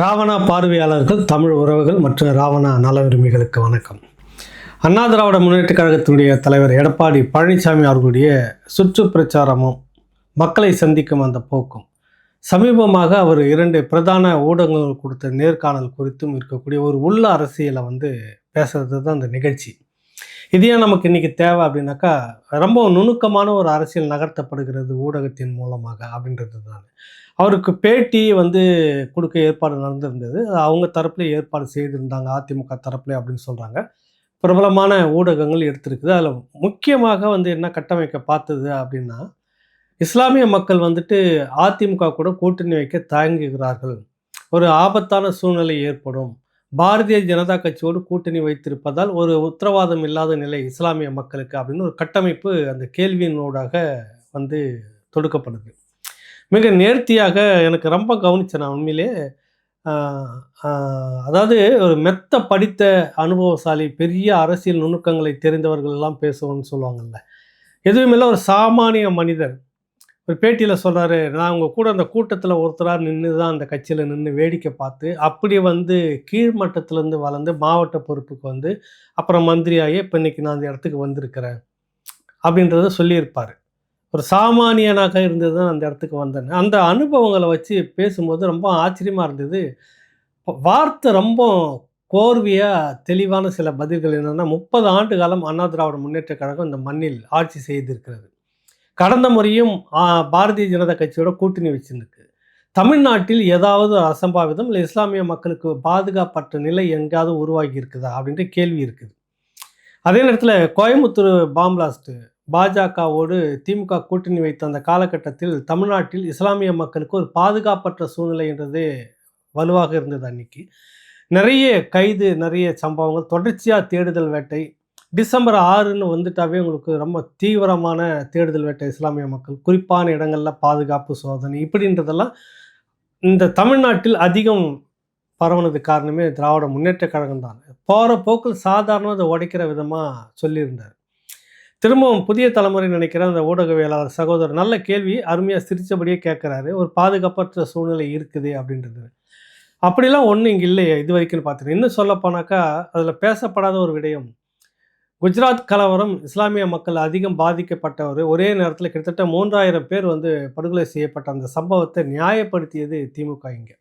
ராவணா பார்வையாளர்கள் தமிழ் உறவுகள் மற்றும் ராவணா நல விரும்பிகளுக்கு வணக்கம். அண்ணா திராவிட முன்னேற்றக் கழகத்தினுடைய தலைவர் எடப்பாடி பழனிசாமி அவர்களுடைய சுற்று பிரச்சாரமும் மக்களை சந்திக்கும் அந்த போக்கும் சமீபமாக அவர் இரண்டு பிரதான ஊடகங்கள் கொடுத்த நேர்காணல் குறித்தும் இருக்கக்கூடிய ஒரு உள்ள அரசியலை வந்து பேசுறது தான் அந்த நிகழ்ச்சி. இது ஏன் நமக்கு இன்றைக்கி தேவை அப்படின்னாக்கா ரொம்ப நுணுக்கமான ஒரு அரசியல் நகர்த்தப்படுகிறது ஊடகத்தின் மூலமாக அப்படின்றது தான். அவருக்கு பேட்டி வந்து கொடுக்க ஏற்பாடு நடந்திருந்தது. அவங்க தரப்புல ஏற்பாடு செய்திருந்தாங்க. அதிமுக தரப்புல அப்படின்னு சொல்கிறாங்க பிரபலமான ஊடகங்கள் எடுத்திருக்குது. அதில் முக்கியமாக வந்து என்ன கட்டமைக்க பார்த்தது அப்படின்னா இஸ்லாமிய மக்கள் வந்துட்டு அதிமுக கூட கூட்டணி வைக்க தயங்குகிறார்கள். ஒரு ஆபத்தான சூழ்நிலை ஏற்படும். பாரதிய ஜனதா கட்சியோடு கூட்டணி வைத்திருப்பதால் ஒரு உத்தரவாதம் இல்லாத நிலை இஸ்லாமிய மக்களுக்கு அப்படின்னு ஒரு கட்டமைப்பு அந்த கேள்வியினூடாக வந்து தொடுக்கப்படுது மிக நேர்த்தியாக எனக்கு ரொம்ப கவனித்தேன் நான் உண்மையிலே. அதாவது ஒரு மெத்த படித்த அனுபவசாலி பெரிய அரசியல் நுணுக்கங்களை தெரிந்தவர்கள் எல்லாம் பேசுவோம்னு சொல்லுவாங்கல்ல. எதுவும் இல்லை ஒரு சாமானிய மனிதர். ஒரு பேட்டியில் சொல்கிறாரு நான் உங்கள் கூட அந்த கூட்டத்தில் ஒருத்தராக நின்று தான் அந்த கட்சியில் நின்று வேடிக்கை பார்த்து அப்படி வந்து கீழ்மட்டத்திலேருந்து வளர்ந்து மாவட்ட பொறுப்புக்கு வந்து அப்புறம் மந்திரியாகி இப்போ இன்னைக்கு நான் அந்த இடத்துக்கு வந்திருக்கிறேன். அப்படின்றத சொல்லியிருப்பார். ஒரு சாமானியனாக இருந்தது தான் அந்த இடத்துக்கு வந்தேன். அந்த அனுபவங்களை வச்சு பேசும்போது ரொம்ப ஆச்சரியமாக இருந்தது. வார்த்தை ரொம்ப கோர்வையாக தெளிவான சில பதில்கள் என்னென்னா முப்பது ஆண்டு காலம் அண்ணா திராவிட முன்னேற்ற கழகம் இந்த மண்ணில் ஆட்சி செய்திருக்கிறது. கடந்த முறையும் பாரதிய ஜனதா கட்சியோட கூட்டணி வச்சுருக்கு தமிழ்நாட்டில் ஏதாவது ஒரு அசம்பாவிதம் இல்லை இஸ்லாமிய மக்களுக்கு பாதுகாப்பற்ற நிலை எங்காவது உருவாகி இருக்குதா அப்படின்ற கேள்வி இருக்குது. அதே நேரத்தில் கோயம்புத்தூர் பாம்பிளாஸ்ட்டு பாஜகவோடு திமுக கூட்டணி வைத்த அந்த காலகட்டத்தில் தமிழ்நாட்டில் இஸ்லாமிய மக்களுக்கு ஒரு பாதுகாப்பற்ற சூழ்நிலை என்றது வலுவாக இருந்தது அன்னைக்கு. நிறைய கைது நிறைய சம்பவங்கள் தொடர்ச்சியாக தேடுதல் வேட்டை. டிசம்பர் ஆறுன்னு வந்துட்டாவே உங்களுக்கு ரொம்ப தீவிரமான தேடுதல் வேட்டை இஸ்லாமிய மக்கள். குறிப்பான இடங்களில் பாதுகாப்பு சோதனை இப்படின்றதெல்லாம் இந்த தமிழ்நாட்டில் அதிகம் பரவனது காரணமே திராவிட முன்னேற்ற கழகம் தான் போகிற போக்கில் சாதாரணமாக அதை உடைக்கிற விதமாக சொல்லியிருந்தார். திரும்பவும் புதிய தலைமுறை நினைக்கிற அந்த ஊடகவியலாளர் சகோதரர் நல்ல கேள்வி அருமையாக சிரித்தபடியே கேட்குறாரு ஒரு பாதுகாப்பற்ற சூழ்நிலை இருக்குது அப்படின்றது. அப்படிலாம் ஒன்றும் இங்கே இல்லையே இது வரைக்கும் பார்த்துட்டு இன்னும் சொல்லப்போனாக்கா அதில் பேசப்படாத ஒரு விடயம். குஜராத் கலவரம் இஸ்லாமிய மக்கள் அதிகம் பாதிக்கப்பட்டவர். ஒரே நேரத்தில் கிட்டத்தட்ட மூன்றாயிரம் பேர் வந்து படுகொலை செய்யப்பட்ட அந்த சம்பவத்தை நியாயப்படுத்தியது திமுக இங்கே.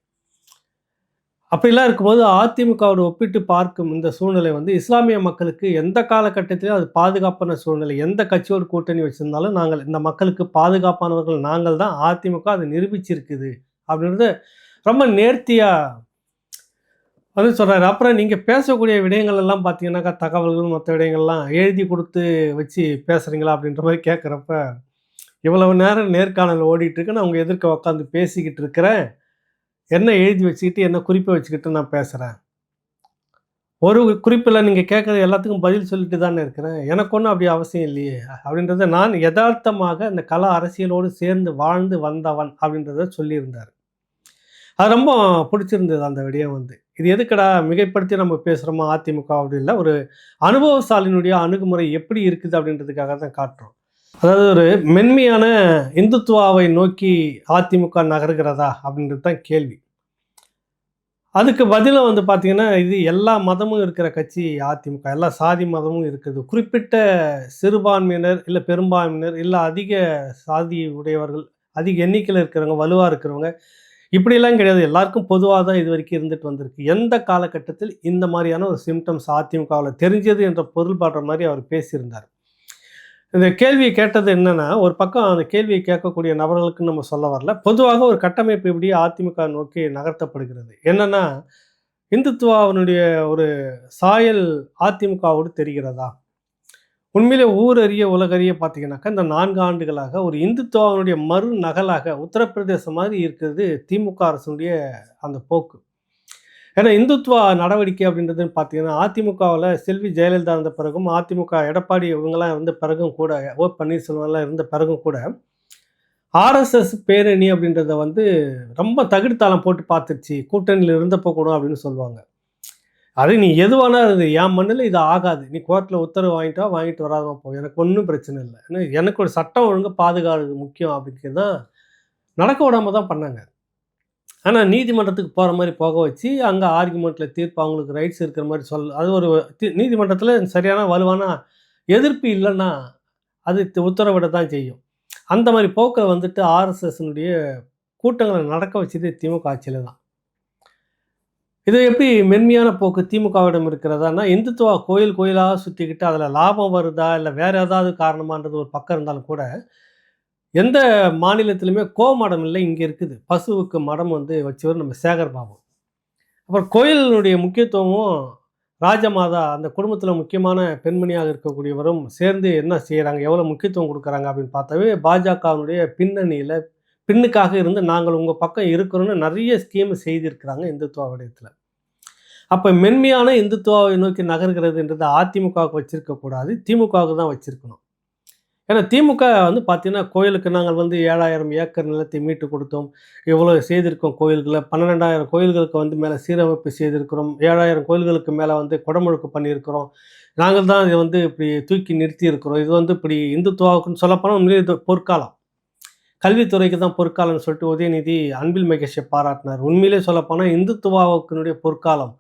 அப்படிலாம் இருக்கும்போது அதிமுகவோடு ஒப்பிட்டு பார்க்கும் இந்த சூழ்நிலை வந்து இஸ்லாமிய மக்களுக்கு எந்த காலகட்டத்திலும் அது பாதுகாப்பான சூழ்நிலை எந்த கட்சியோடு கூட்டணி வச்சுருந்தாலும் நாங்கள் இந்த மக்களுக்கு பாதுகாப்பானவர்கள் நாங்கள் தான் அதிமுக அதை நிரூபிச்சிருக்குது அப்படின்றது ரொம்ப நேர்த்தியாக வந்து சொல்கிறாரு அப்புறம் நீங்கள் பேசக்கூடிய விடயங்கள் எல்லாம் பார்த்தீங்கன்னாக்கா தகவல்கள் மற்ற விடயங்கள்லாம் எழுதி கொடுத்து வச்சு பேசுகிறீங்களா அப்படின்ற மாதிரி கேட்குறப்ப இவ்வளவு நேரம் நேர்காணல் ஓடிட்டுருக்கு நான் உங்கள் எதிர்க்க உட்காந்து பேசிக்கிட்டு இருக்கிறேன். என்ன எழுதி வச்சுக்கிட்டு என்ன குறிப்பை வச்சுக்கிட்டு நான் பேசுகிறேன் ஒரு குறிப்பில் நீங்கள் கேட்குற எல்லாத்துக்கும் பதில் சொல்லிட்டு தானே இருக்கிறேன். எனக்கு ஒன்றும் அப்படி அவசியம் இல்லையே. அப்படின்றத நான் யதார்த்தமாக இந்த கலா அரசியலோடு சேர்ந்து வாழ்ந்து வந்தவன் அப்படின்றத சொல்லியிருந்தார். அது ரொம்ப பிடிச்சிருந்தது அந்த விடயம் வந்து. இது எதுக்கடா மிகைப்படுத்தி நம்ம பேசுகிறோமா அதிமுக அப்படி இல்லை ஒரு அனுபவசாலினுடைய அணுகுமுறை எப்படி இருக்குது அப்படின்றதுக்காக தான் காட்டுறோம். அதாவது ஒரு மென்மையான இந்துத்துவாவை நோக்கி அதிமுக நகர்கிறதா அப்படின்றது தான் கேள்வி. அதுக்கு பதிலாக வந்து பார்த்திங்கன்னா இது எல்லா மதமும் இருக்கிற கட்சி அதிமுக. எல்லா சாதி மதமும் இருக்குது. குறிப்பிட்ட சிறுபான்மையினர் இல்லை பெரும்பான்மையினர் இல்லை அதிக சாதி உடையவர்கள் அதிக எண்ணிக்கையில் இருக்கிறவங்க வலுவாக இருக்கிறவங்க இப்படிலாம் கிடையாது. எல்லாருக்கும் பொதுவாக தான் இது வரைக்கும் இருந்துட்டு வந்திருக்கு. எந்த காலகட்டத்தில் இந்த மாதிரியான ஒரு சிம்டம்ஸ் அதிமுகவில் தெரிஞ்சது என்ற பொருள் பாடுற மாதிரி அவர் பேசியிருந்தார். இந்த கேள்வியை கேட்டது என்னன்னா ஒரு பக்கம் அந்த கேள்வியை கேட்கக்கூடிய நபர்களுக்கு நம்ம சொல்ல வரல. பொதுவாக ஒரு கட்டமைப்பு இப்படி அதிமுக நோக்கி நகர்த்தப்படுகிறது. என்னன்னா இந்துத்துவாவினுடைய ஒரு சாயல் அதிமுகவோடு தெரிகிறதா? உண்மையிலே ஊரறிய உலகறிய பார்த்தீங்கன்னாக்கா இந்த நான்கு ஆண்டுகளாக ஒரு இந்துத்துவாவினுடைய மறு நகலாக உத்தரப்பிரதேசம் மாதிரி இருக்கிறது திமுக அரசுடைய அந்த போக்கு. ஏன்னா இந்துத்வா நடவடிக்கை அப்படின்றது பார்த்தீங்கன்னா அதிமுகவில் செல்வி ஜெயலலிதா இருந்த பிறகும் அதிமுக எடப்பாடி இவங்கெல்லாம் இருந்த பிறகும் கூட ஓ பன்னீர்செல்வம்லாம் இருந்த பிறகும் கூட ஆர்எஸ்எஸ் பேரணி அப்படின்றத வந்து ரொம்ப தகுடுத்தாளம் போட்டு பார்த்துருச்சு. கூட்டணியில் இருந்தப்போ கூட அப்படின்னு சொல்லுவாங்க. அது நீ எதுவானா இருந்து என் மண்ணில் இது ஆகாது. நீ கோர்ட்டில் உத்தரவு வாங்கிட்டு வாங்கிட்டு வராதமா போ. எனக்கு ஒன்றும் பிரச்சனை இல்லை. ஏன்னா எனக்கு ஒரு சட்டம் ஒழுங்கு பாதுகாக்கிறது முக்கியம் அப்படிங்கிறது தான் நடக்க விடாம தான் பண்ணாங்க. ஆனால் நீதிமன்றத்துக்கு போகிற மாதிரி போக வச்சு அங்கே ஆர்குமெண்ட்டில் தீர்ப்பு அவங்களுக்கு ரைட்ஸ் இருக்கிற மாதிரி சொல் அது ஒரு தி- நீதிமன்றத்தில் சரியான வலுவான எதிர்ப்பு இல்லைன்னா அது உத்தரவிட தான் செய்யும். அந்த மாதிரி போக்கில் வந்துட்டு ஆர்எஸ்எஸ்னுடைய கூட்டங்களை நடக்க வச்சது திமுக ஆட்சியில் தான். இது எப்படி மென்மையான போக்கு திமுகவிடம் இருக்கிறதான்னா இந்துத்துவா கோயில் கோயிலாக சுற்றிக்கிட்டு அதில் லாபம் வருதா இல்லை வேறு ஏதாவது காரணமான்றது ஒரு பக்கம் இருந்தாலும் கூட எந்த மாநிலத்திலுமே கோ மடம் இல்லை இங்கே இருக்குது. பசுவுக்கு மடம் வந்து வச்சவர் நம்ம சேகர் பாபு. அப்புறம் கோயிலினுடைய முக்கியத்துவமும் ராஜமாதா அந்த குடும்பத்தில் முக்கியமான பெண்மணியாக இருக்கக்கூடியவரும் சேர்ந்து என்ன செய்கிறாங்க எவ்வளோ முக்கியத்துவம் கொடுக்குறாங்க அப்படின்னு பார்த்தாவே பாஜகவினுடைய பின்னணியில் பின்னுக்காக இருந்து நாங்கள் உங்கள் பக்கம் இருக்கிறோன்னு நிறைய ஸ்கீம் செய்திருக்கிறாங்க இந்துத்துவ விடயத்தில் அப்போ மென்மையான இந்துத்துவாவை நோக்கி நகர்கிறதுன்றது அதிமுகவுக்கு வச்சுருக்கக்கூடாது திமுகவுக்கு தான் வச்சுருக்கணும். ஏன்னா திமுக வந்து பார்த்தீங்கன்னா கோயிலுக்கு நாங்கள் வந்து ஏழாயிரம் ஏக்கர் நிலத்தை மீட்டு கொடுத்தோம். இவ்வளோ செய்திருக்கோம் கோயில்களை? பன்னிரெண்டாயிரம் கோயில்களுக்கு வந்து மேலே சீரமைப்பு செய்திருக்கிறோம். ஏழாயிரம் கோயில்களுக்கு மேலே வந்து குடமுழுக்கு பண்ணியிருக்கிறோம். நாங்கள் தான் இதை வந்து இப்படி தூக்கி நிறுத்தி இருக்கிறோம் இது வந்து இப்படி இந்துத்துவாவுக்குன்னு சொல்லப்போனால் உண்மையிலே இது பொற்காலம். கல்வித்துறைக்கு தான் பொற்காலம்னு சொல்லிட்டு உதயநிதி அன்பில் மகேஷை பாராட்டினார். உண்மையிலே சொல்லப்போனால் இந்துத்துவாவுக்குனுடைய பொற்காலம்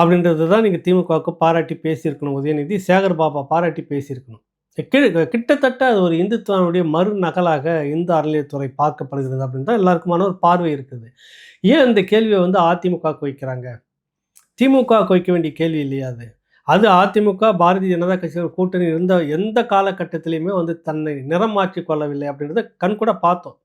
அப்படின்றது தான் நீங்கள் திமுகவுக்கு பாராட்டி பேசியிருக்கணும் உதயநிதி. சேகர் பாபா பாராட்டி பேசியிருக்கணும். கிட்டத்தட்ட அது ஒரு இந்துத்துவனுடைய மறுநகலாக இந்து அறநிலையத்துறை பார்க்கப்படுகிறது அப்படின்னு தான் எல்லாருக்குமான ஒரு பார்வை இருக்குது. ஏன் இந்த கேள்வியை வந்து அதிமுக வைக்கிறாங்க? திமுக வைக்க வேண்டிய கேள்வி இல்லையா அது? அது அதிமுக பாரதிய ஜனதா கட்சியோட கூட்டணி இருந்த எந்த காலகட்டத்திலையுமே வந்து தன்னை நிறம் மாற்றி கொள்ளவில்லை அப்படின்றத கண்கூட பார்த்தோம்.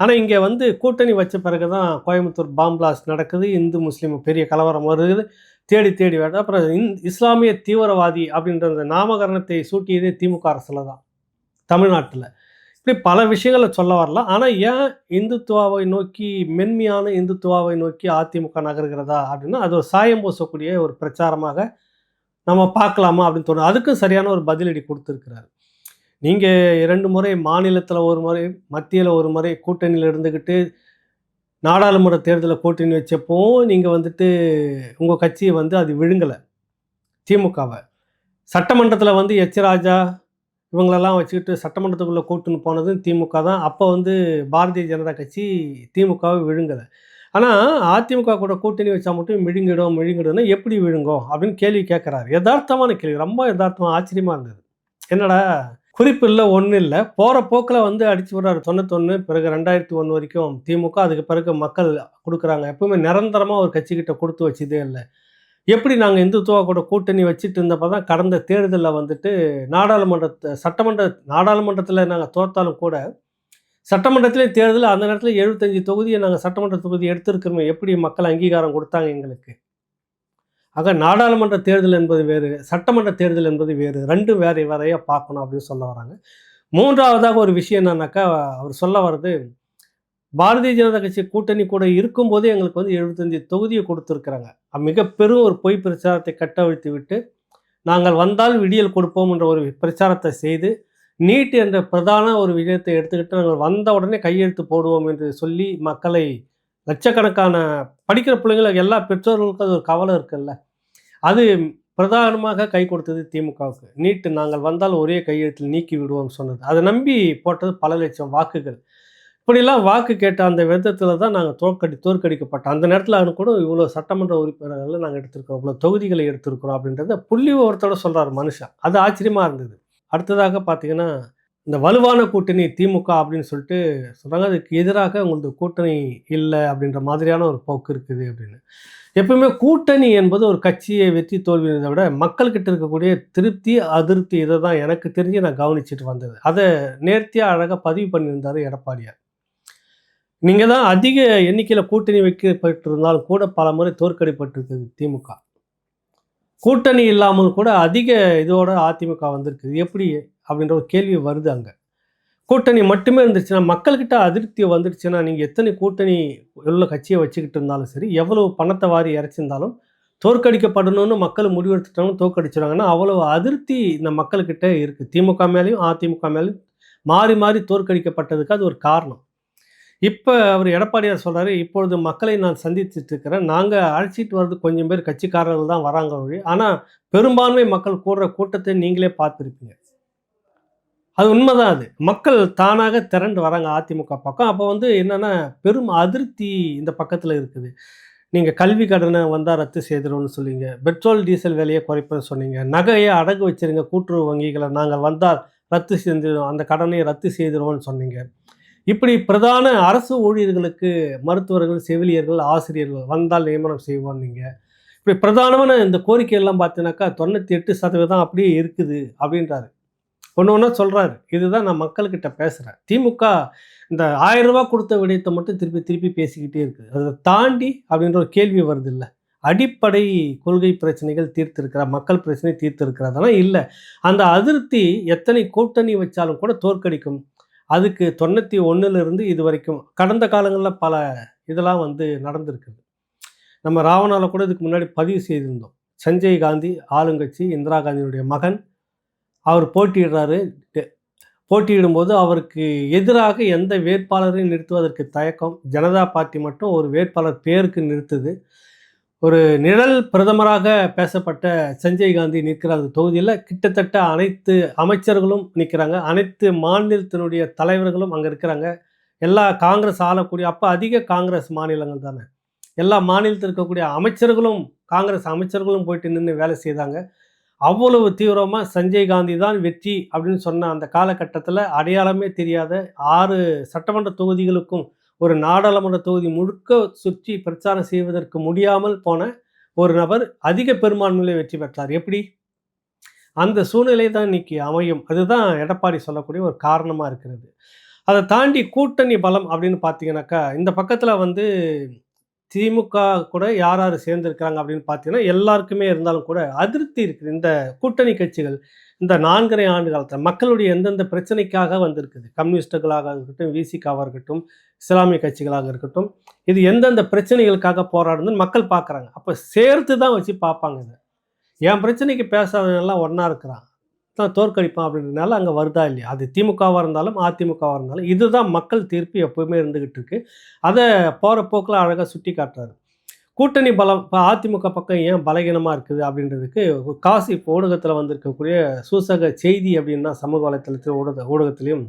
ஆனால் இங்கே வந்து கூட்டணி வச்ச பிறகு தான் கோயம்புத்தூர் பாம்பிளாஸ் நடக்குது இந்து முஸ்லீம் பெரிய கலவரம் வருது. தேடி தேடி வருது அப்புறம் இந் இஸ்லாமிய தீவிரவாதி அப்படின்ற அந்த நாமகரணத்தை சூட்டியதே திமுக அரசில் தான். தமிழ்நாட்டில். இப்படி பல விஷயங்களை சொல்ல வரலாம் ஆனால் ஏன் இந்துத்துவாவை நோக்கி மென்மையான இந்துத்துவாவை நோக்கி அதிமுக நகர்கிறதா அப்படின்னா அது ஒரு சாயம் பூசக்கூடிய ஒரு பிரச்சாரமாக நம்ம பார்க்கலாமா அப்படின்னு தோணும் அதுக்கும் சரியான ஒரு பதிலடி கொடுத்துருக்கிறாரு. நீங்கள் இரண்டு முறை மாநிலத்தில் ஒரு முறை மத்தியில் ஒரு முறை கூட்டணியில் இருந்துக்கிட்டு நாடாளுமன்ற தேர்தலை போட்டின்னு வச்சப்போ நீங்கள் வந்துட்டு உங்கள் கட்சியை வந்து அது விழுங்கலை. திமுகவை. சட்டமன்றத்தில் வந்து எச் ராஜா இவங்களெல்லாம் வச்சுக்கிட்டு சட்டமன்றத்துக்குள்ளே கூட்டுன்னு போனதும் திமுக தான். அப்போ வந்து பாரதிய ஜனதா கட்சி திமுகவை விழுங்கலை. ஆனால் அதிமுக கூட கூட்டணி வச்சா மட்டும் விழுங்கிடும் விழுங்கிடும்னா எப்படி விழுங்கும் அப்படின்னு கேள்வி கேட்குறாரு யதார்த்தமான கேள்வி. ரொம்ப யதார்த்தமாக ஆச்சரியமாக இருந்தது. என்னடா குறிப்பு இல்லை ஒன்றும் இல்லை. போகிற போக்கில் வந்து அடிச்சு விடுறாரு. தொண்ணூத்தொன்று பிறகு ரெண்டாயிரத்தி ஒன்று வரைக்கும் திமுக அதுக்கு பிறகு மக்கள் கொடுக்குறாங்க. எப்பவுமே நிரந்தரமாக ஒரு கட்சிக்கிட்ட கொடுத்து வச்சதே இல்லை. எப்படி நாங்கள் இந்துத்துவா கூட கூட்டணி வச்சுட்டு இருந்தப்போ தான் கடந்த தேர்தலில் வந்துட்டு நாடாளுமன்றத்தை சட்டமன்ற நாடாளுமன்றத்தில் நாங்கள் தோத்தாலும் கூட சட்டமன்றத்திலே தேர்தல் அந்த நேரத்தில் எழுபத்தஞ்சு தொகுதியை நாங்கள் சட்டமன்ற தொகுதி எடுத்திருக்கிறோமே. எப்படி மக்கள் அங்கீகாரம் கொடுத்தாங்க எங்களுக்கு? ஆக நாடாளுமன்ற தேர்தல் என்பது வேறு சட்டமன்ற தேர்தல் என்பது வேறு. ரெண்டும் வேறு வேறையாக பார்க்கணும் அப்படின்னு சொல்ல வராங்க. மூன்றாவதாக ஒரு விஷயம் என்னன்னாக்கா அவர் சொல்ல வர்றது பாரதிய ஜனதா கட்சி கூட்டணி கூட இருக்கும்போதே எங்களுக்கு வந்து எழுபத்தஞ்சு தொகுதியை கொடுத்துருக்குறாங்க. மிக பெரும் ஒரு பொய் பிரச்சாரத்தை கட்டவிழ்த்து விட்டு நாங்கள் வந்தால் விடியல் கொடுப்போம் என்ற ஒரு பிரச்சாரத்தை செய்து நீட் என்ற பிரதான ஒரு விஷயத்தை எடுத்துக்கிட்டு நாங்கள் வந்த உடனே கையெழுத்து போடுவோம் என்று சொல்லி மக்களை லட்சக்கணக்கான படிக்கிற பிள்ளைங்களுக்கு எல்லா பெற்றோர்களுக்கும் அது ஒரு கவலை இருக்குல்ல. அது பிரதானமாக கை கொடுத்தது திமுகவுக்கு. நீட்டு நாங்கள் வந்தால் ஒரே கையெழுத்தில் நீக்கி விடுவோம் சொன்னது. அதை நம்பி போட்டது பல லட்சம் வாக்குகள். இப்படிலாம் வாக்கு கேட்ட அந்த விதத்தில் தான் நாங்கள் தோற்கடி தோற்கடிக்கப்பட்டோம் அந்த நேரத்தில் அது கூட இவ்வளோ சட்டமன்ற உறுப்பினர்களை நாங்கள் எடுத்திருக்கிறோம் இவ்வளோ தொகுதிகளை எடுத்திருக்கிறோம் அப்படின்றத புள்ளி ஒருத்தோட சொல்கிறார் மனுஷன். அது ஆச்சரியமாக இருந்தது. அடுத்ததாக பார்த்தீங்கன்னா இந்த வலுவான கூட்டணி திமுக அப்படின்னு சொல்லிட்டு சொல்கிறாங்க அதுக்கு எதிராக உங்களுக்கு கூட்டணி இல்லை அப்படின்ற மாதிரியான ஒரு போக்கு இருக்குது அப்படின்னு. எப்பவுமே கூட்டணி என்பது ஒரு கட்சியை வெற்றி தோல்வியை விட மக்கள்கிட்ட இருக்கக்கூடிய திருப்தி அதிருப்தி இதை தான் எனக்கு தெரிஞ்சு நான் கவனிச்சுட்டு வந்தது. அதை நேர்த்தியாக அழகாக பதிவு பண்ணியிருந்தார் எடப்பாடியார். நீங்கள் தான் அதிக எண்ணிக்கையில் கூட்டணி வைக்கப்பட்டிருந்தாலும் கூட பல முறை தோற்கடிப்பட்டிருக்குது திமுக. கூட்டணி இல்லாமல் கூட அதிக இதோட அதிமுக வந்திருக்குது. எப்படி அப்படின்ற ஒரு கேள்வி வருது அங்கே. கூட்டணி மட்டுமே இருந்துச்சுன்னா மக்கள்கிட்ட அதிருப்தி வந்துடுச்சுன்னா நீங்கள் எத்தனை கூட்டணி உள்ள கட்சியை வச்சுக்கிட்டு இருந்தாலும் சரி எவ்வளவு பணத்தை வாரி இறைச்சிருந்தாலும் தோற்கடிக்கப்படணும்னு மக்கள் முடிவெடுத்துட்டாலும் தோற்கடிச்சிடுவாங்கன்னா அவ்வளோ அதிருப்தி இந்த மக்கள்கிட்ட இருக்குது திமுக மேலேயும் அதிமுக மேலேயும் மாறி மாறி தோற்கடிக்கப்பட்டதுக்கு அது ஒரு காரணம். இப்போ அவர் எடப்பாடியார் சொல்கிறாரு இப்பொழுது மக்களை நான் சந்தித்துட்டு இருக்கிறேன். நாங்கள் அழைச்சிட்டு வர்றது கொஞ்சம் பேர் கட்சிக்காரர்கள் தான் வராங்க வழி ஆனால் பெரும்பான்மை மக்கள் கூடுற கூட்டத்தை நீங்களே பார்த்துருப்பீங்க. அது உண்மைதான் அது. மக்கள் தானாக திரண்டு வராங்க அதிமுக பக்கம். அப்போ வந்து என்னென்னா பெரும் அதிருப்தி இந்த பக்கத்தில் இருக்குது. நீங்கள் கல்வி கடனை வந்தால் ரத்து செய்திருவோம்னு சொல்லிங்க பெட்ரோல் டீசல் விலையை குறைப்பேன்னு சொன்னீங்க. நகையை அடகு வச்சிருங்க. கூட்டுறவு வங்கிகளை நாங்கள் வந்தால் ரத்து செஞ்சிடும் அந்த கடனை ரத்து செய்திருவோம்னு சொன்னீங்க. இப்படி பிரதான அரசு ஊழியர்களுக்கு மருத்துவர்கள் செவிலியர்கள் ஆசிரியர்கள் வந்தால் நியமனம் செய்வோம் நீங்கள் இப்படி பிரதானமான இந்த கோரிக்கை எல்லாம் பார்த்தீங்கன்னாக்கா தொண்ணூற்றி எட்டு சதவீதம் அப்படியே இருக்குது அப்படின்றாரு. ஒன்று ஒன்றா சொல்கிறாரு இதுதான் நான் மக்கள்கிட்ட பேசுகிறேன் திமுக இந்த ஆயிரம் ரூபா கொடுத்த விடயத்தை மட்டும் திருப்பி திருப்பி பேசிக்கிட்டே இருக்குது. அதை தாண்டி அப்படின்ற ஒரு கேள்வி வருது இல்லை. அடிப்படை கொள்கை பிரச்சனைகள் தீர்த்திருக்கிறா மக்கள் பிரச்சனை தீர்த்திருக்கிறதெல்லாம் இல்லை. அந்த அதிருப்தி எத்தனை கூட்டணி வச்சாலும் கூட தோற்கடிக்கும். அதுக்கு தொண்ணூற்றி ஒன்றுலேருந்து இது வரைக்கும் கடந்த காலங்களில் பல இதெல்லாம் வந்து நடந்திருக்குது. நம்ம ராவணாவில் கூட இதுக்கு முன்னாடி பதிவு செய்திருந்தோம். சஞ்சய் காந்தி ஆளுங்கட்சி இந்திரா காந்தியினுடைய மகன் அவர் போட்டியிடுறாரு. போட்டியிடும்போது அவருக்கு எதிராக எந்த வேட்பாளரையும் நிறுத்துவதற்கு தயக்கம்? ஜனதா பார்ட்டி மட்டும் ஒரு வேட்பாளர் பேருக்கு நிறுத்துது. ஒரு நிழல் பிரதமராக பேசப்பட்ட சஞ்சய் காந்தி நிற்கிற அந்த தொகுதியில். கிட்டத்தட்ட அனைத்து அமைச்சர்களும் நிற்கிறாங்க. அனைத்து மாநிலத்தினுடைய தலைவர்களும் அங்கே இருக்கிறாங்க. எல்லா காங்கிரஸ் ஆளக்கூடிய அப்போ அதிக காங்கிரஸ் மாநிலங்கள் தானே. எல்லா மாநிலத்தில் இருக்கக்கூடிய அமைச்சர்களும் காங்கிரஸ் அமைச்சர்களும் போயிட்டு நின்று வேலை செய்தாங்க. அவ்வளவு தீவிரமாக சஞ்சய் காந்தி தான் வெற்றி அப்படின்னு சொன்ன அந்த காலகட்டத்தில் அடையாளமே தெரியாத ஆறு சட்டமன்ற தொகுதிகளுக்கும் ஒரு நாடாளுமன்ற தொகுதி முழுக்க சுற்றி பிரச்சாரம் செய்வதற்கு முடியாமல் போன ஒரு நபர் அதிக பெரும்பான்மையிலே வெற்றி பெற்றார். எப்படி? அந்த சூழ்நிலை தான் இன்னைக்கு அமையும். அதுதான் எடப்பாடி சொல்லக்கூடிய ஒரு காரணமாக இருக்கிறது. அதை தாண்டி கூட்டணி பலம் அப்படின்னு பார்த்தீங்கன்னாக்கா இந்த பக்கத்தில் வந்து திமுக கூட யார் யார் சேர்ந்திருக்கிறாங்க அப்படின்னு பார்த்தீங்கன்னா எல்லாருக்குமே இருந்தாலும் கூட அதிருப்தி இருக்குது. இந்த கூட்டணி கட்சிகள் இந்த நான்கரை ஆண்டு காலத்தில் மக்களுடைய எந்தெந்த பிரச்சனைக்காக வந்திருக்குது? கம்யூனிஸ்டுகளாக இருக்கட்டும் விசிகாவாக இருக்கட்டும் இஸ்லாமிய கட்சிகளாக இருக்கட்டும் இது எந்தெந்த பிரச்சனைகளுக்காக போராடுதுன்னு மக்கள் பார்க்குறாங்க. அப்போ சேர்த்து தான் வச்சு பார்ப்பாங்க இதை. என் பிரச்சனைக்கு பேசாதவங்கெல்லாம் ஒன்றா இருக்கிறான். தான் தோற்கடிப்பான் அப்படின்றதுனால அங்கே வருதா இல்லையா? அது திமுகவாக இருந்தாலும் அதிமுகவாக இருந்தாலும் இதுதான் மக்கள் தீர்ப்பு எப்போவுமே இருந்துக்கிட்டு இருக்கு. அதை போகிற போக்கில் அழகாக சுட்டி காட்டுறாரு. கூட்டணி பலம் இப்போ அதிமுக பக்கம் ஏன் பலகீனமாக இருக்குது அப்படின்றதுக்கு காசி இப்போ ஊடகத்தில் வந்திருக்கக்கூடிய சூசக செய்தி அப்படின்னா சமூக வலைத்தளத்தில் ஊடக ஊடகத்திலையும்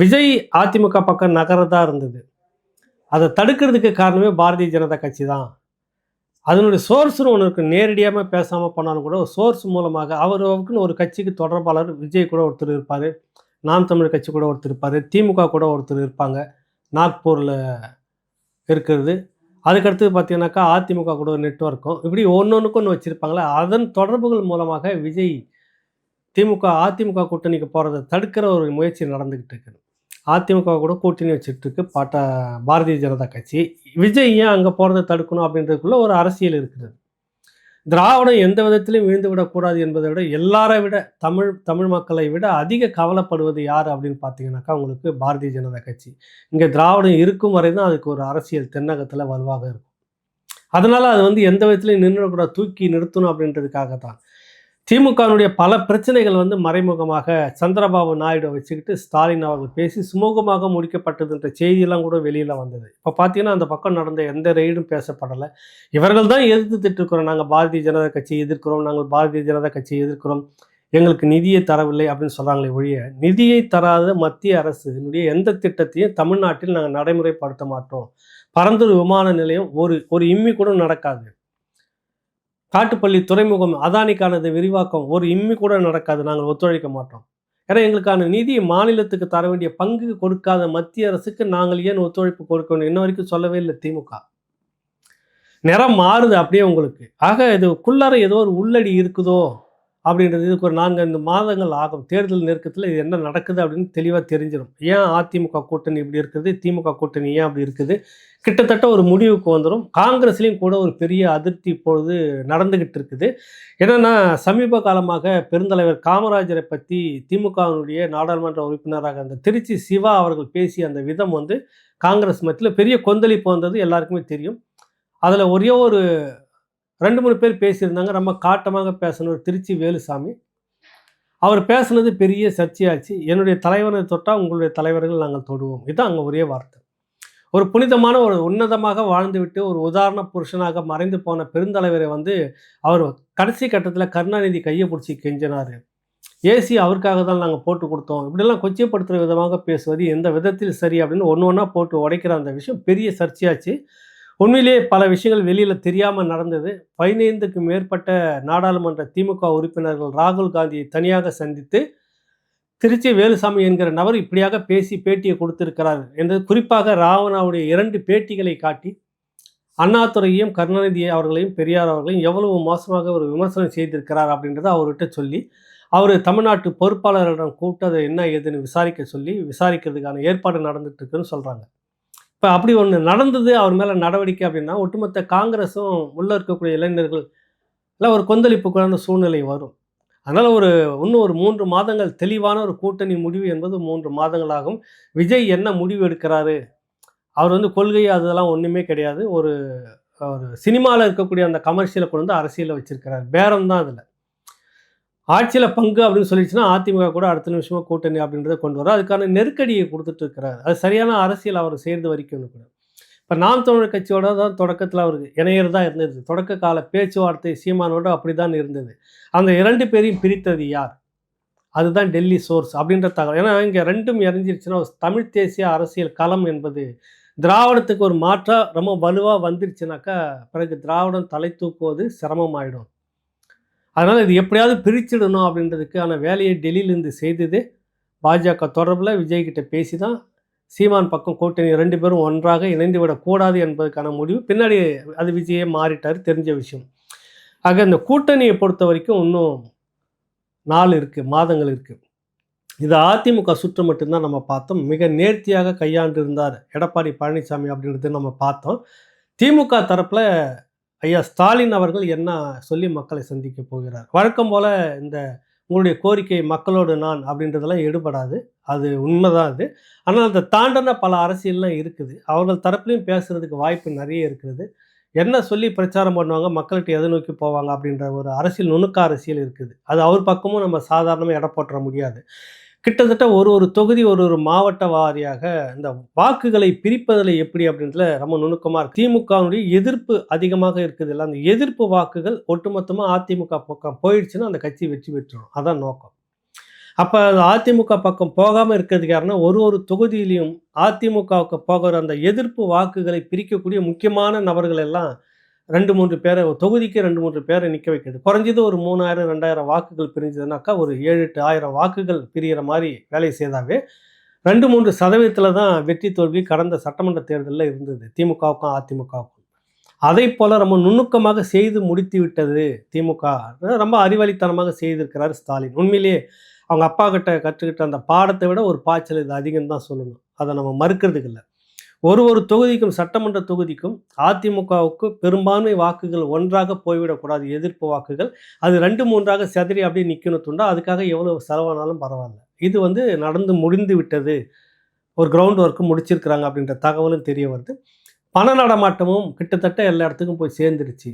விஜய் அதிமுக பக்கம் நகரதாக இருந்தது. அதை தடுக்கிறதுக்கு காரணமே பாரதிய ஜனதா கட்சி தான். அதனுடைய சோர்ஸ்னு ஒன்று இருக்குது நேரடியாக பேசாமல் போனாலும் கூட ஒரு சோர்ஸ் மூலமாக அவருக்குன்னு ஒரு கட்சிக்கு தொடர்பாளர் விஜய் கூட ஒருத்தர் இருப்பார். நாம் தமிழ் கட்சி கூட ஒருத்தர் இருப்பார். திமுக கூட ஒருத்தர் இருப்பாங்க. நாக்பூரில் இருக்கிறது. அதுக்கடுத்து பார்த்தீங்கன்னாக்கா அதிமுக கூட ஒரு நெட்வொர்க்கும் இப்படி ஒன்று ஒன்று வச்சுருப்பாங்களே அதன் தொடர்புகள் மூலமாக விஜய் திமுக அதிமுக கூட்டணிக்கு போகிறத தடுக்கிற ஒரு முயற்சி நடந்துக்கிட்டு இருக்குது. அதிமுக கூட கூட்டணி வச்சுட்டு இருக்கு. பாட்டா பாரதிய ஜனதா கட்சி. விஜய் ஏன் அங்கே போகிறத தடுக்கணும் அப்படின்றதுக்குள்ள ஒரு அரசியல் இருக்குது திராவிடம் எந்த விதத்திலையும் விழுந்து விடக்கூடாது என்பதை விட எல்லாரை விட தமிழ் தமிழ் மக்களை விட அதிக கவலைப்படுவது யார் அப்படின்னு பார்த்தீங்கன்னாக்கா உங்களுக்கு பாரதிய ஜனதா கட்சி. இங்கே திராவிடம் இருக்கும் வரை தான் அதுக்கு ஒரு அரசியல் தென்னகத்தில் வலுவாக இருக்கும். அதனால் அது வந்து எந்த விதத்திலையும் நின்றுக்கூடாது தூக்கி நிறுத்தணும் அப்படின்றதுக்காக தான் திமுகவினுடைய பல பிரச்சனைகள் வந்து மறைமுகமாக சந்திரபாபு நாயுடு வச்சுக்கிட்டு ஸ்டாலின் அவர்கள் பேசி சுமூகமாக முடிக்கப்பட்டதுன்ற செய்தியெல்லாம் கூட வெளியில் வந்தது. இப்போ பார்த்தீங்கன்னா அந்த பக்கம் நடந்த எந்த ரெய்டும் பேசப்படலை. இவர்கள் தான் எதிர்த்துட்டு இருக்கிறோம். நாங்கள் பாரதிய ஜனதா கட்சியை எதிர்க்கிறோம். நாங்கள் பாரதிய ஜனதா கட்சியை எதிர்க்கிறோம். எங்களுக்கு நிதியை தரவில்லை அப்படின்னு சொல்கிறாங்களே ஒழிய நிதியை தராத மத்திய அரசினுடைய எந்த திட்டத்தையும் தமிழ்நாட்டில் நாங்கள் நடைமுறைப்படுத்த மாட்டோம். பரந்தூர் விமான நிலையம் ஒரு ஒரு இம்மி கூட நடக்காது. காட்டுப்பள்ளி துறைமுகம் அதானிக்கானது விரிவாக்கம் ஒரு இம்மி கூட நடக்காது. நாங்கள் ஒத்துழைக்க மாட்டோம். ஏன்னா எங்களுக்கான நிதி மாநிலத்துக்கு தர வேண்டிய பங்கு கொடுக்காத மத்திய அரசுக்கு நாங்கள் ஏன் ஒத்துழைப்பு கொடுக்கணும் இன்ன வரைக்கும் சொல்லவே இல்லை திமுக. நிறம் மாறுது அப்படியே உங்களுக்கு. ஆக இது குள்ளார ஏதோ ஒரு உள்ளடி இருக்குதோ? அப்படின்றது இதுக்கு ஒரு நான்கு ஐந்து மாதங்கள் ஆகும். தேர்தல் நெருக்கத்தில் இது என்ன நடக்குது அப்படின்னு தெளிவாக தெரிஞ்சிடும் ஏன் அதிமுக கூட்டணி இப்படி இருக்குது? திமுக கூட்டணி ஏன் அப்படி இருக்குது? கிட்டத்தட்ட ஒரு முடிவுக்கு வந்துடும் காங்கிரஸ்லேயும் கூட ஒரு பெரிய அதிருப்தி இப்பொழுது நடந்துக்கிட்டு இருக்குது. ஏன்னா சமீப காலமாக பெருந்தலைவர் காமராஜரை பற்றி திமுகவினுடைய நாடாளுமன்ற உறுப்பினராக அந்த திருச்சி சிவா அவர்கள் பேசிய அந்த விதம் வந்து காங்கிரஸ் மத்தியில் பெரிய கொந்தளிப்பு வந்தது எல்லாருக்குமே தெரியும். அதில் ஒரே ஒரு ரெண்டு மூணு பேர் பேசியிருந்தாங்க. ரொம்ப காட்டமாக பேசணும் திருச்சி வேலுசாமி. அவர் பேசுனது பெரிய சர்ச்சையாச்சு. என்னுடைய தலைவனை தொட்டால் உங்களுடைய தலைவர்கள் நாங்கள் தொடுவோம். இதுதான் அங்கே ஒரே வார்த்தை. ஒரு புனிதமான ஒரு உன்னதமாக வாழ்ந்துவிட்டு ஒரு உதாரண புருஷனாக மறைந்து போன பெருந்தலைவரை வந்து அவர் கடைசி கட்டத்தில் கருணாநிதி கையை பிடிச்சி கெஞ்சினார். ஏசி அவருக்காக தான் நாங்கள் போட்டு கொடுத்தோம். இப்படிலாம் கொச்சைப்படுத்துகிற விதமாக பேசுவது எந்த விதத்தில் சரி அப்படின்னு ஒன்று ஒன்றா போட்டு உடைக்கிற அந்த விஷயம் பெரிய சர்ச்சையாச்சு. உண்மையிலேயே பல விஷயங்கள் வெளியில் தெரியாமல் நடந்தது. பதினைந்துக்கு மேற்பட்ட நாடாளுமன்ற திமுக உறுப்பினர்கள் ராகுல் காந்தியை தனியாக சந்தித்து திருச்சி வேலுசாமி என்கிற நபர் இப்படியாக பேசி பேட்டியை கொடுத்திருக்கிறார் என்று குறிப்பாக ராவணாவுடைய இரண்டு பேட்டிகளை காட்டி அண்ணாதுரையும் கருணாநிதி அவர்களையும் பெரியார் அவர்களையும் எவ்வளவு மோசமாக ஒரு விமர்சனம் செய்திருக்கிறார் அப்படின்றத அவர்கிட்ட சொல்லி அவர் தமிழ்நாட்டு பொறுப்பாளர்களிடம் கூப்பிட்டு அதை என்ன ஏதுன்னு விசாரிக்க சொல்லி விசாரிக்கிறதுக்கான ஏற்பாடு நடந்துட்டு இருக்குன்னு சொல்கிறாங்க இப்போ அப்படி ஒன்று நடந்தது அவர் மேலே நடவடிக்கை அப்படின்னா ஒட்டுமொத்த காங்கிரஸும் உள்ளே இருக்கக்கூடிய இளைஞர்கள் எல்லாம் ஒரு கொந்தளிப்பு சூழ்நிலை வரும். அதனால் ஒரு இன்னும் ஒரு மூன்று மாதங்கள் தெளிவான ஒரு கூட்டணி முடிவு என்பது மூன்று மாதங்களாகும். விஜய் என்ன முடிவு எடுக்கிறாரு? அவர் வந்து கொள்கை அதெல்லாம் ஒன்றுமே கிடையாது. ஒரு ஒரு சினிமாவில் இருக்கக்கூடிய அந்த கமர்ஷியலை கொண்டு வந்து அரசியலில் வச்சுருக்கிறார். பேரம் தான் அதில். ஆட்சியில் பங்கு அப்படின்னு சொல்லிடுச்சுன்னா அதிமுக கூட அடுத்த நிமிஷமாக கூட்டணி அப்படின்றத கொண்டு வர அதுக்கான நெருக்கடியை கொடுத்துட்டு இருக்கிறார். அது சரியான அரசியல் அவர் சேர்ந்து வரைக்கும் கூட. இப்போ நாம் தமிழர் கட்சியோட தான் தொடக்கத்தில் அவருக்கு இணையர் தான் இருந்தது. தொடக்க கால பேச்சுவார்த்தை சீமானோட அப்படி தான் இருந்தது. அந்த இரண்டு பேரையும் பிரித்தது யார்? அதுதான் டெல்லி சோர்ஸ் அப்படின்ற தகவல். ஏன்னா இங்கே ரெண்டும் இறஞ்சிருச்சுன்னா தமிழ் தேசிய அரசியல் களம் என்பது திராவிடத்துக்கு ஒரு மாற்றாக ரொம்ப வலுவாக வந்துருச்சுனாக்கா பிறகு திராவிடம் தலை தூக்குவது சிரமமாயிடும். அதனால் இது எப்படியாவது பிரிச்சிடணும் அப்படின்றதுக்கான வேலையை டெல்லியிலேருந்து செய்தது பாஜக தொடர்பில் விஜய்கிட்ட பேசி தான் சீமான் பக்கம் கூட்டணி ரெண்டு பேரும் ஒன்றாக இணைந்து விடக்கூடாது என்பதற்கான முடிவு. பின்னாடி அது விஜயே மாறிட்டார் தெரிஞ்ச விஷயம். ஆக இந்த கூட்டணியை பொறுத்த வரைக்கும் இன்னும் நாள் இருக்குது மாதங்கள் இருக்குது இது அதிமுக சுற்று மட்டும்தான் நம்ம பார்த்தோம். மிக நேர்த்தியாக கையாண்டு இருந்தார் எடப்பாடி பழனிசாமி அப்படின்றது நம்ம பார்த்தோம். திமுக தரப்பில் ஐயா ஸ்டாலின் அவர்கள் என்ன சொல்லி மக்களை சந்திக்க போகிறார்? வழக்கம் போல் இந்த உங்களுடைய கோரிக்கை மக்களோடு நான் அப்படின்றதெல்லாம் எடுபடாது. அது உண்மைதான் அது. ஆனால் அந்த தாண்டன பல அரசியல்லாம் இருக்குது. அவர்கள் தரப்புலையும் பேசுகிறதுக்கு வாய்ப்பு நிறைய இருக்கிறது. என்ன சொல்லி பிரச்சாரம் பண்ணுவாங்க? மக்கள்கிட்ட எதை நோக்கி போவாங்க? அப்படின்ற ஒரு அரசியல் நுணுக்க அரசியல் இருக்குது. அது அவர் பக்கமும் நம்ம சாதாரணமாக எடை போட்டுற முடியாது. கிட்டத்தட்ட ஒரு ஒரு தொகுதி ஒரு ஒரு மாவட்ட வாரியாக இந்த வாக்குகளை பிரிப்பதில் எப்படி அப்படின்றதுல ரொம்ப நுணுக்கமாக இருக்கு. திமுகவுடைய எதிர்ப்பு அதிகமாக இருக்குது இல்லை அந்த எதிர்ப்பு வாக்குகள் ஒட்டுமொத்தமாக அதிமுக பக்கம் போயிடுச்சுன்னா அந்த கட்சி வெற்றி பெற்றுடும் அதான் நோக்கம். அப்போ அதிமுக பக்கம் போகாமல் இருக்கிறதுக்கு யாருன்னா ஒரு ஒரு தொகுதியிலையும் அதிமுகவுக்கு போகிற அந்த எதிர்ப்பு வாக்குகளை பிரிக்கக்கூடிய முக்கியமான நபர்கள் எல்லாம் ரெண்டு மூன்று பேரை தொகுதிக்கு ரெண்டு மூன்று பேரை நிற்க வைக்கிறது. குறைஞ்சது ஒரு மூணாயிரம் ரெண்டாயிரம் வாக்குகள் பிரிஞ்சதுனாக்கா ஒரு ஏழு எட்டு ஆயிரம் வாக்குகள் பிரிகிற மாதிரி வேலை செய்தாவே ரெண்டு மூன்று சதவீதத்தில் தான் வெற்றி தோல்வி கடந்த சட்டமன்ற தேர்தலில் இருந்தது திமுகவுக்கும் அதிமுகவுக்கும். அதை போல் ரொம்ப நுணுக்கமாக செய்து முடித்து விட்டது திமுக. ரொம்ப அறிவாளித்தனமாக செய்திருக்கிறார் ஸ்டாலின். உண்மையிலேயே அவங்க அப்பா கிட்ட கற்றுக்கிட்ட அந்த பாடத்தை விட ஒரு பாய்ச்சல் இது அதிகம் தான் சொல்லணும். அதை நம்ம மறுக்கிறதுக்கு இல்லை. ஒரு ஒரு தொகுதிக்கும் சட்டமன்ற தொகுதிக்கும் அதிமுகவுக்கு பெரும்பான்மை வாக்குகள் ஒன்றாக போய்விடக்கூடாது எதிர்ப்பு வாக்குகள். அது ரெண்டு மூன்றாக செதறி அப்படியே நிற்கணும் துண்டா அதுக்காக எவ்வளோ செலவானாலும் பரவாயில்ல. இது வந்து நடந்து முடிந்து விட்டது. ஒரு கிரவுண்ட் ஒர்க்கு முடிச்சிருக்கிறாங்க அப்படின்ற தகவலும் தெரிய வருது. பண நடமாட்டமும் கிட்டத்தட்ட எல்லா இடத்துக்கும் போய் சேர்ந்துருச்சு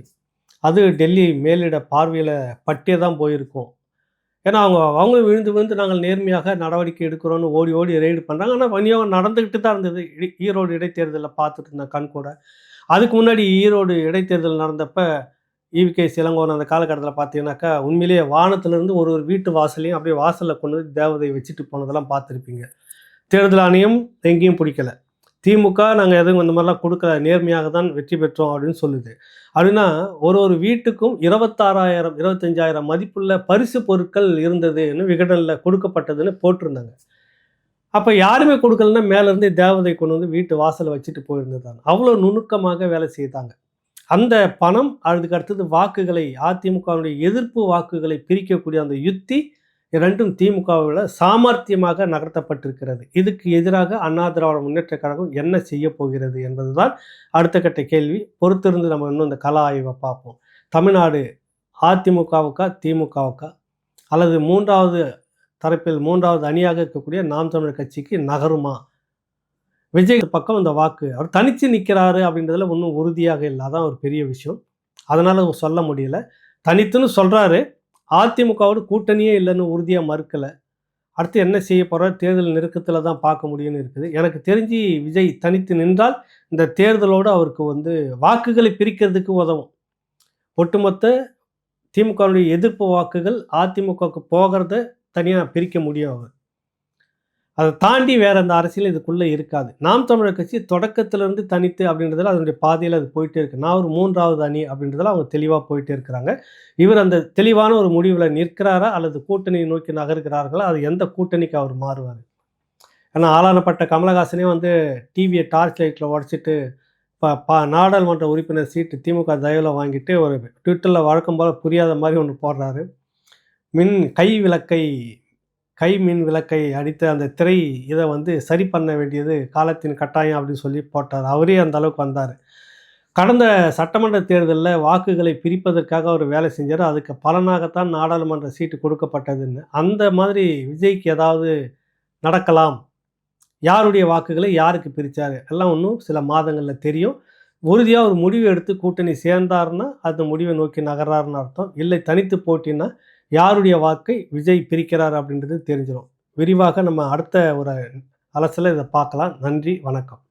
அது டெல்லி மேலிட பார்வையில் பட்டே தான் போயிருக்கும். ஏன்னா அவங்க அவங்க விழுந்து விழுந்து நாங்கள் நேர்மையாக நடவடிக்கை எடுக்கிறோன்னு ஓடி ஓடி ரெய்டு பண்ணுறாங்க ஆனால் விநியோகம் நடந்துக்கிட்டு தான் இருந்தது. இ- ஈரோடு இடைத்தேர்தலில் பார்த்துட்டு இருந்தேன் கண் கூட. அதுக்கு முன்னாடி ஈரோடு இடைத்தேர்தல் நடந்தப்ப ஈவிகே சிலங்கோன் அந்த காலகட்டத்தில் பார்த்தீங்கன்னாக்கா உண்மையிலேயே வானத்துலேருந்து ஒரு ஒரு வீட்டு வாசலையும் அப்படியே வாசலில் கொண்டு வந்து வச்சுட்டு போனதெல்லாம் பார்த்துருப்பீங்க. தேர்தல் ஆணையம் எங்கேயும் பிடிக்கல. திமுக நாங்கள் எதுவும் இந்த மாதிரிலாம் கொடுக்கல. நேர்மையாக தான் வெற்றி பெற்றோம் அப்படின்னு சொல்லுது. அப்படின்னா ஒரு ஒரு வீட்டுக்கும் இருபத்தாறாயிரம் இருபத்தஞ்சாயிரம் மதிப்புள்ள பரிசு பொருட்கள் இருந்ததுன்னு விகடனில் கொடுக்கப்பட்டதுன்னு போட்டிருந்தாங்க. அப்போ யாருமே கொடுக்கலன்னா மேலேருந்து தேவதை கொண்டு வந்து வீட்டு வாசலை வச்சுட்டு போயிருந்ததாங்க அவ்வளோ நுணுக்கமாக வேலை செய்தாங்க. அந்த பணம் அதுக்கு அடுத்தது வாக்குகளை அதிமுகவுடைய எதிர்ப்பு வாக்குகளை பிரிக்கக்கூடிய அந்த யுத்தி இரண்டும் திமுகவில் சாமர்த்தியமாக நகர்த்தப்பட்டிருக்கிறது. இதுக்கு எதிராக அண்ணா திராவிட முன்னேற்ற கழகம் என்ன செய்ய போகிறது என்பதுதான் அடுத்த கட்ட கேள்வி. பொறுத்திருந்து நம்ம இன்னும் இந்த கலா ஆய்வை பார்ப்போம். தமிழ்நாடு அதிமுகவுக்கா திமுகவுக்கா? அல்லது மூன்றாவது தரப்பில் மூன்றாவது அணியாக இருக்கக்கூடிய நாம் தமிழர் கட்சிக்கு நகருமா? விஜய் பக்கம் இந்த வாக்கு. அவர் தனித்து நிற்கிறாரு அப்படின்றதுல ஒன்றும் உறுதியாக இல்லை அதான் ஒரு பெரிய விஷயம். அதனால் சொல்ல முடியல. தனித்துன்னு சொல்கிறாரு அதிமுகவோட கூட்டணியே இல்லைன்னு உறுதியாக மறுக்கலை. அடுத்து என்ன செய்ய போகிறார் தேர்தல் நெருக்கத்தில் தான் பார்க்க முடியும்னு இருக்குது. எனக்கு தெரிஞ்சு விஜய் தனித்து நின்றால் இந்த தேர்தலோடு அவருக்கு வந்து வாக்குகளை பிரிக்கிறதுக்கு உதவும். ஒட்டுமொத்த திமுகவுடைய எதிர்ப்பு வாக்குகள் அதிமுகவுக்கு போகிறத தனியாக பிரிக்க முடியும் அவர். அதை தாண்டி வேற அந்த அரசியல் இதுக்குள்ளே இருக்காது. நாம் தமிழர் கட்சி தொடக்கத்திலிருந்து தனித்து அப்படின்றதுல அதனுடைய பாதையில் அது போயிட்டே இருக்கு. நான் ஒரு மூன்றாவது அணி அப்படின்றதுல அவங்க தெளிவாக போயிட்டே இருக்கிறாங்க. இவர் அந்த தெளிவான ஒரு முடிவில் நிற்கிறாரா அல்லது கூட்டணியை நோக்கி நகர்கிறார்களா? அது எந்த கூட்டணிக்கு அவர் மாறுவார்? ஏன்னா ஆளானப்பட்ட கமலஹாசனே வந்து டிவியை டார்ச் லைட்டில் உடச்சிட்டு பா பா நாடாளுமன்ற உறுப்பினர் சீட்டு திமுக தயவில் வாங்கிட்டு ஒரு ட்விட்டரில் வழக்கம் போல் புரியாத மாதிரி ஒன்று போடுறாரு. மின் கை விளக்கை கை மின் விளக்கை அடித்த அந்த திரை இதை வந்து சரி பண்ண வேண்டியது காலத்தின் கட்டாயம் அப்படின்னு சொல்லி போட்டார். அவரே அந்த அளவுக்கு வந்தார். கடந்த சட்டமன்ற தேர்தலில் வாக்குகளை பிரிப்பதற்காக அவர் வேலை செஞ்சார். அதுக்கு பலனாகத்தான் நாடாளுமன்ற சீட்டு கொடுக்கப்பட்டதுன்னு. அந்த மாதிரி விஜய்க்கு ஏதாவது நடக்கலாம். யாருடைய வாக்குகளை யாருக்கு பிரித்தார் எல்லாம் ஒன்றும் சில மாதங்களில் தெரியும். உறுதியாக ஒரு முடிவு எடுத்து கூட்டணி சேர்ந்தாருன்னா அந்த முடிவை நோக்கி நகர்றாருன்னு அர்த்தம். இல்லை தனித்து போட்டின்னா யாருடைய வாக்கை விஜய் பிரிக்கிறார் அப்படின்றது தெரிஞ்சிடும் விரிவாக நம்ம அடுத்த ஒரு அலசில் இதை பார்க்கலாம். நன்றி வணக்கம்.